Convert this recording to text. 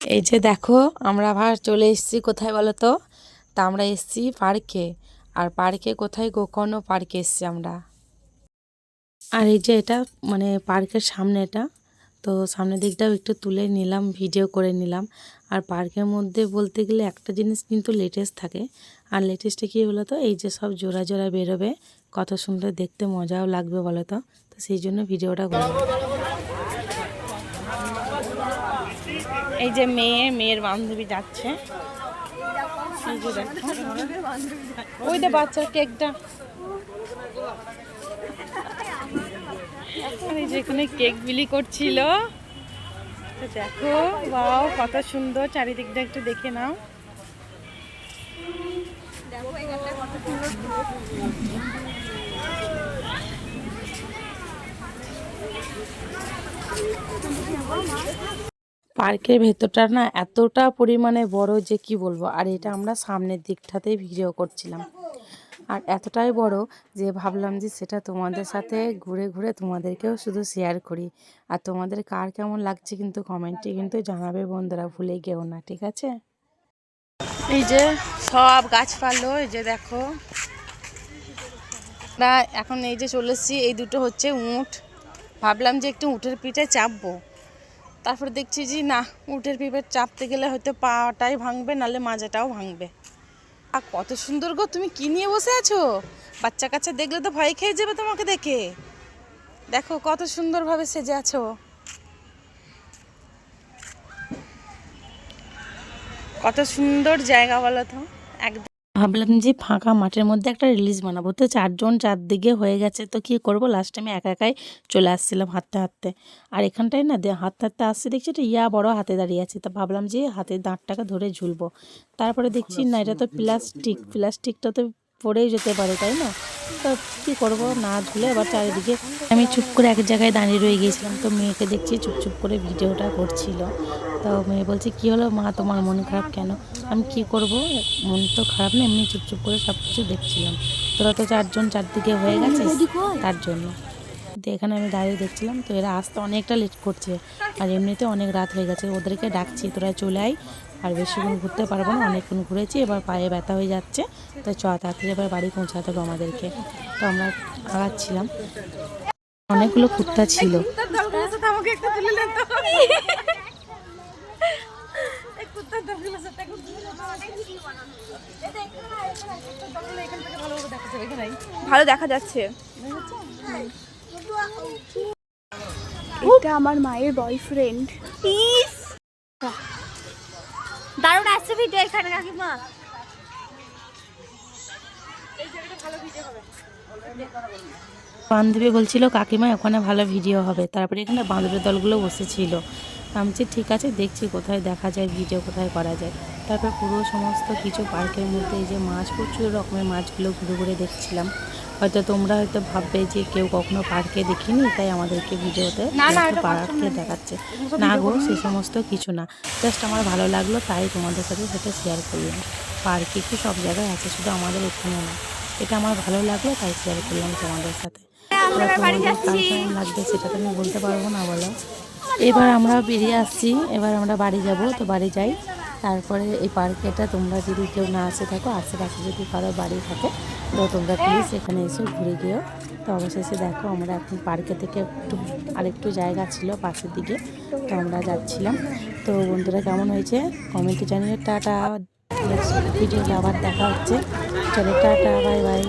এই যে দেখো, আমরা আবার চলে এসেছি কোথায় বলো তো তা আমরা এসেছি পার্কে। আর পার্কে কোথায়? গোকর্ণ পার্কে এসেছি আমরা। আর এই যে এটা মানে পার্কের সামনে এটা। তো সামনের দিকটাও একটু তুলে নিলাম, ভিডিও করে নিলাম। আর পার্কের মধ্যে বলতে গেলে একটা জিনিস কিন্তু লেটেস্ট থাকে। আর লেটেস্টে কী বলো তো এই যে সব জোড়া জোড়া বেরোবে। কত সুন্দর দেখতে, মজাও লাগবে বলো তো তো সেই জন্য ভিডিওটা করলাম। এই যে মেয়ে, মেয়ের বান্ধবী যাচ্ছে। দেখো। ওই যে বাচ্চার কেকটা। এই কেক বিলি করছিল। তো দেখো বাও কত সুন্দর। চারিদিকটা একটু দেখে নাও। পার্কের ভেতরটা না এতটা পরিমাণে বড় যে কি বলব? আর এটা আমরা সামনের দিকটাতেই ভিডিও করছিলাম। আর এতটাই বড় যে ভাবলাম যে সেটা তোমাদের সাথে ঘুরে ঘুরে তোমাদেরকেও শুধু শেয়ার করি। আর তোমাদের কার কেমন লাগছে কিন্তু কমেন্টে কিন্তু জানাবে বন্ধুরা, ভুলে গেও না, ঠিক আছে? এই যে সব গাছপালো, এই যে দেখো। এখন এই যে চলে এসেছি, এই দুটো হচ্ছে উঁট। ভাবলাম যে একটু উঁটের পিঠে চাপবো। তারপরে দেখছি যে না, উটের পিপের চাপতে গেলে হয়তো পাটাই ভাঙবে, নালে মাজাটাও ভাঙবে। আর কত সুন্দর গো, তুমি কি নিয়ে বসে আছো? বাচ্চা কাচ্চা দেখলে তো ভয় খেয়ে যাবে তোমাকে দেখে। দেখো কত সুন্দরভাবে সেজে আছো। কত সুন্দর জায়গা বলো তো, একদম। ভাবলাম যে ফাঁকা মাঠের মধ্যে একটা রিলিজ বানাবো। তো চারজন চারদিকে হয়ে গেছে তো কী করব? লাস্ট আমি একা একাই চলে আসছিলাম হাঁটতে হাঁটতে। আর এখানটায় না হাঁটতে হাঁটতে আসছে দেখছি একটা ইয়া বড় হাতে দাঁড়িয়ে আছে। তা ভাবলাম যে হাতে দাঁতটাকে ধরে ঝুলবো। তারপরে দেখছি না এটা তো প্লাস্টিক প্লাস্টিকটা তো পড়েই যেতে পারে তাই না? তো কী করব? না ঝুলে আবার চারিদিকে আমি চুপ করে এক জায়গায় দাঁড়িয়ে রয়ে গিয়েছিলাম। তো মেয়েকে দেখছি চুপ চুপ করে ভিডিওটা করছিল। তো মেয়ে বলছে, কী হলো মা? তোমার মন খারাপ কেন? আমি, কি করব? মন তো খারাপ না, এমনি চুপ চুপ করে সব কিছু দেখছিলাম। তোরা তো চারজন চারদিকে হয়ে গেছে তার জন্য। তো এখানে আমি দাঁড়িয়ে দেখছিলাম। তো এরা আসতে অনেকটা লেট করছে। আর এমনিতে অনেক রাত হয়ে গেছে। ওদেরকে ডাকছি, তোরা চলে আয়। বেশিক্ষণ ঘুরতে পারব না অনেকক্ষণ ঘুরেছি এবার পায়ে ব্যথা হয়ে যাচ্ছে। তো চ তাড়াতাড়ি এবার বাড়ি পৌঁছাতে হবে আমাদেরকে। তো আমরা আগাচ্ছিলাম। অনেকগুলো কুত্তা ছিল। ভালো দেখা যাচ্ছে। এটা আমার মায়ের বয়ফ্রেন্ড ভিডিও এখানে বান্ধবী বলছিল, কাকিমা ওখানে ভালো ভিডিও হবে। তারপরে এখানে বান্ধবের দলগুলো বসেছিল। আমি ঠিক আছে, দেখছি কোথায় দেখা যায় ভিডিও কোথায় করা যায়। তারপর পুরো সমস্ত কিছু পার্কের মধ্যে এই যে মাছ, প্রচুর রকমের মাছগুলো ঘুরে ঘুরে দেখছিলাম। হয়তো তোমরা হয়তো ভাববে যে কেউ কখনো পার্কে দেখিনি তাই আমাদেরকে ভিডিওতে পার্কে দেখাচ্ছে। না গো সে সমস্ত কিছু না। জাস্ট আমার ভালো লাগল তাই তোমাদের সাথে সেটা শেয়ার করলাম। পার্কে কি সব জায়গায় আছে শুধু আমাদের এখানে না। এটা আমার ভালো লাগল তাই শেয়ার করলাম তোমাদের সাথে। তোমাদের কেমন লাগবে সেটা তো আমি বলতে পারব না বলো। এবার আমরা বেরিয়ে আসছি এবার আমরা বাড়ি যাব তো বাড়ি যাই। তারপরে এই পার্কেটা তোমরা যদি কেউ না আসে থাকো আশেপাশে যদি কারও বাড়ি থাকে তো তোমরা প্লিজ এখানে এসে, ঘুরে গিয়েও। তো অবশেষে দেখো আমরা এখন পার্কে থেকে একটু, আরেকটু জায়গা ছিল পাশের দিকে, তো আমরা যাচ্ছিলাম। তো বন্ধুরা কেমন হয়েছে? কমেন্টে জানিয়ে টাটা। ভিডিওটা আবার দেখা হচ্ছে। চলো টাটা বাই বাই